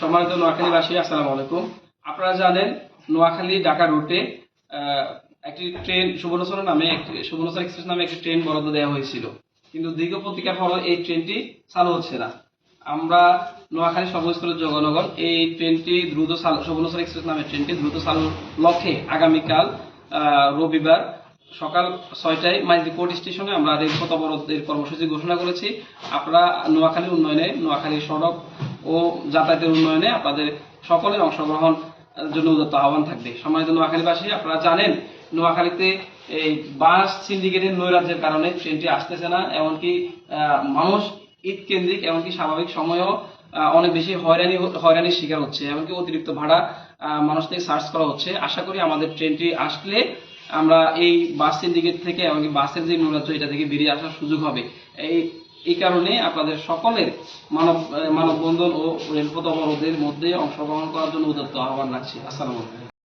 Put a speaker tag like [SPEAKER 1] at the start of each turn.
[SPEAKER 1] সম্মানিত নোয়াখালীবাসী, আসসালামু আলাইকুম। আপনারা জানেন, নোয়াখালী ঢাকা রুটে একটি ট্রেন সুবর্ণচর নামে একটি, সুবর্ণচর এক্সপ্রেস নামে একটি ট্রেন বরাদ্দ দেওয়া হয়েছিল। কিন্তু দীর্ঘ প্রতিকার পরও এই ট্রেনটি চালু হচ্ছে না। আমরা নোয়াখালী সর্বস্তরের জনগণ এই ট্রেনটি দ্রুত সুবর্ণচর এক্সপ্রেস নামে ট্রেনটি দ্রুত চালুর লক্ষ্যে আগামীকাল রবিবার সকাল ছয়টায় মাইজদি কোর্ট স্টেশনে আমরা রেলপথ অবরোধের কর্মসূচি ঘোষণা করেছি। আপনারা নোয়াখালীর উন্নয়নে, নোয়াখালী সড়ক ও যাতায়াতের উন্নয়নে আপনাদের সকলের অংশগ্রহণ জন্য উদ্যত আহ্বান থাকবে। সম্মানিত নোয়াখালীবাসী, আপনারা জানেন, নোয়াখালীতে এই বাস সিন্ডিকেটের নৈরাজ্যের কারণে ট্রেনটি আসতেছে না, এমনকি মানুষ ঈদ কেন্দ্রিক এমনকি স্বাভাবিক সময়েও অনেক বেশি হয়রানি হয়রানির শিকার হচ্ছে, এমনকি অতিরিক্ত ভাড়া মানুষ থেকে সার্চ করা হচ্ছে। আশা করি আমাদের ট্রেনটি আসলে আমরা এই বাস সিন্ডিকেট থেকে, এমনকি বাসের যে নৈরাজ্য, এটা থেকে বেরিয়ে আসার সুযোগ হবে। এই এই কারণে আপনাদের সকলের মানব, মানববন্ধন ও রেলপথ অবরোধের মধ্যে অংশগ্রহণ করার জন্য উদ্যত আহ্বান রাখছি। আসসালামু